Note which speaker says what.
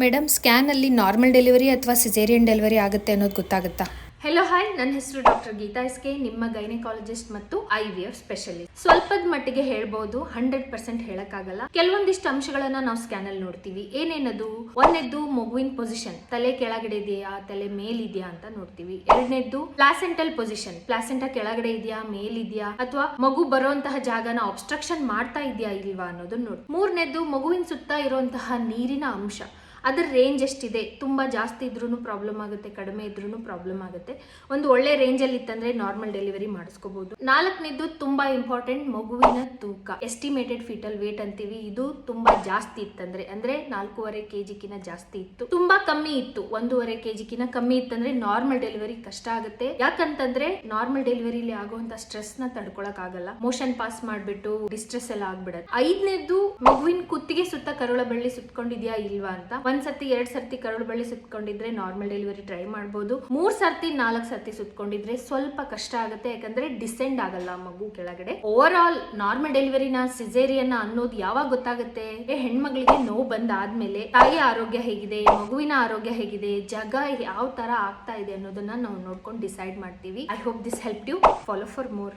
Speaker 1: Madam ಸ್ಕ್ಯಾನಲ್ಲಿ normal delivery ಅಥವಾ caesarean delivery ಆಗುತ್ತೆ ಅನ್ನೋದು ಗೊತ್ತಾಗುತ್ತಾ?
Speaker 2: ಹೆಲೋ ಹಾಯ್ ನನ್ನ ಹೆಸರು ಡಾಕ್ಟರ್ ಗೀತಾ ಎಸ್ಕೆ ನಿಮ್ಮ ಗೈನಕಾಲಜಿಸ್ಟ್ ಮತ್ತು ಐ ವಿ ಎಫ್ ಸ್ಪೆಷಲಿಸ್ಟ್. ಸ್ವಲ್ಪದ ಮಟ್ಟಿಗೆ ಹೇಳ್ಬೋದು, ಹಂಡ್ರೆಡ್ ಪರ್ಸೆಂಟ್ ಹೇಳಕ್ಕಾಗಲ್ಲ. ಕೆಲವೊಂದಿಷ್ಟು ಅಂಶಗಳನ್ನ ನಾವು ಸ್ಕ್ಯಾನ್ ಅಲ್ಲಿ ನೋಡ್ತೀವಿ. ಏನೇನದು? ಒಂದನೇದ್ದು ಮಗುವಿನ ಪೊಸಿಷನ್. ತಲೆ ಕೆಳಗಡೆ ಇದೆಯಾ? ತಲೆ ಮೇಲಿದೆಯಾ ಅಂತ ನೋಡ್ತೀವಿ. ಎರಡನೇದ್ದು ಪ್ಲಾಸೆಂಟಲ್ ಪೊಸಿಷನ್. ಪ್ಲಾಸೆಂಟಾ ಕೆಳಗಡೆ ಇದೆಯಾ? ಮೇಲಿದೆಯಾ? ಅಥವಾ ಮಗು ಬರುವಂತಹ ಜಾಗನ ಅಬ್ಸ್ಟ್ರಕ್ಷನ್ ಮಾಡ್ತಾ ಇದೆಯಾ ಇಲ್ವಾ ಅನ್ನೋದನ್ನ ನೋಡಿ ಮೂರನೇದ್ದು ಮಗುವಿನ ಸುತ್ತ ಇರುವಂತಹ ನೀರಿನ ಅಂಶ. ಅದರ ರೇಂಜ್ ಎಷ್ಟಿದೆ? ತುಂಬ ಜಾಸ್ತಿ ಇದ್ರೂ ಪ್ರಾಬ್ಲಮ್ ಆಗುತ್ತೆ, ಕಡಿಮೆ ಇದ್ರೂ ಪ್ರಾಬ್ಲಮ್ ಆಗುತ್ತೆ. ಒಂದು ಒಳ್ಳೆ ರೇಂಜಲ್ಲಿ ಇತ್ತಂದ್ರೆ ನಾರ್ಮಲ್ ಡೆಲಿವರಿ ಮಾಡಿಸ್ಕೋಬಹುದು ನಾಲ್ಕನೇದು ತುಂಬಾ ಇಂಪಾರ್ಟೆಂಟ್ ಮಗುವಿನ ತೂಕ. ಎಸ್ಟಿಮೇಟೆಡ್ ಫಿಟಲ್ ವೇಟ್ ಅಂತೀವಿ. ಇದು ತುಂಬಾ ಜಾಸ್ತಿ ಇತ್ತಂದ್ರೆ, ಅಂದ್ರೆ ನಾಲ್ಕೂವರೆ ಕೆಜಿಕಿನ ಜಾಸ್ತಿ ಇತ್ತು. ತುಂಬಾ ಕಮ್ಮಿ ಇತ್ತು. ಒಂದೂವರೆ ಕೆಜಿಕಿನ ಕಮ್ಮಿ ಇತ್ತಂದ್ರೆ ನಾರ್ಮಲ್ ಡೆಲಿವರಿ ಕಷ್ಟ ಆಗುತ್ತೆ. ಯಾಕಂತಂದ್ರೆ ನಾರ್ಮಲ್ ಡೆಲಿವರಿಲಿ ಆಗುವಂತ ಸ್ಟ್ರೆಸ್ನ ತಡ್ಕೊಳಕ್ ಆಗಲ್ಲ ಮೋಷನ್ ಪಾಸ್ ಮಾಡ್ಬಿಟ್ಟು ಡಿಸ್ಟ್ರೆಸ್ ಎಲ್ಲ ಆಗ್ಬಿಡತ್ತೆ. ಐದನೇದು ಮಗುವಿನ ಕರುಳ ಬಳ್ಳಿ ಸುತ್ಕೊಂಡಿದ್ಯಾ ಇಲ್ವಾ ಅಂತ. ಒಂದ್ ಸರ್ತಿ, ಎರಡ್ ಸರ್ತಿ ಕರುಳ ಬಳ್ಳಿ ಸುತ್ಕೊಂಡಿದ್ರೆ ನಾರ್ಮಲ್ ಡೆಲಿವರಿ ಟ್ರೈ ಮಾಡ್ಬೋದು. ಮೂರ್ ಸರ್ತಿ, ನಾಲ್ಕ್ ಸರ್ತಿ ಸುತ್ಕೊಂಡಿದ್ರೆ ಸ್ವಲ್ಪ ಕಷ್ಟ ಆಗುತ್ತೆ, ಯಾಕಂದ್ರೆ ಡಿಸೆಂಡ್ ಆಗಲ್ಲ ಮಗು ಕೆಳಗಡೆ. ಓವರ್ ಆಲ್ ನಾರ್ಮಲ್ ಡೆಲಿವರಿನ ಸಿಜೇರಿಯನ್ನ ಅನ್ನೋದು ಯಾವಾಗ ಗೊತ್ತಾಗುತ್ತೆ? ಹೆಣ್ಮಗಳಿಗೆ ನೋವು ಬಂದಾದ್ಮೇಲೆ ತಾಯಿ ಆರೋಗ್ಯ ಹೇಗಿದೆ, ಮಗುವಿನ ಆರೋಗ್ಯ ಹೇಗಿದೆ, ಜಗ ಯಾವ ತರ ಆಗ್ತಾ ಇದೆ ಅನ್ನೋದನ್ನ ನಾವು ನೋಡ್ಕೊಂಡು ಡಿಸೈಡ್ ಮಾಡ್ತೀವಿ. I hope this help you follow for more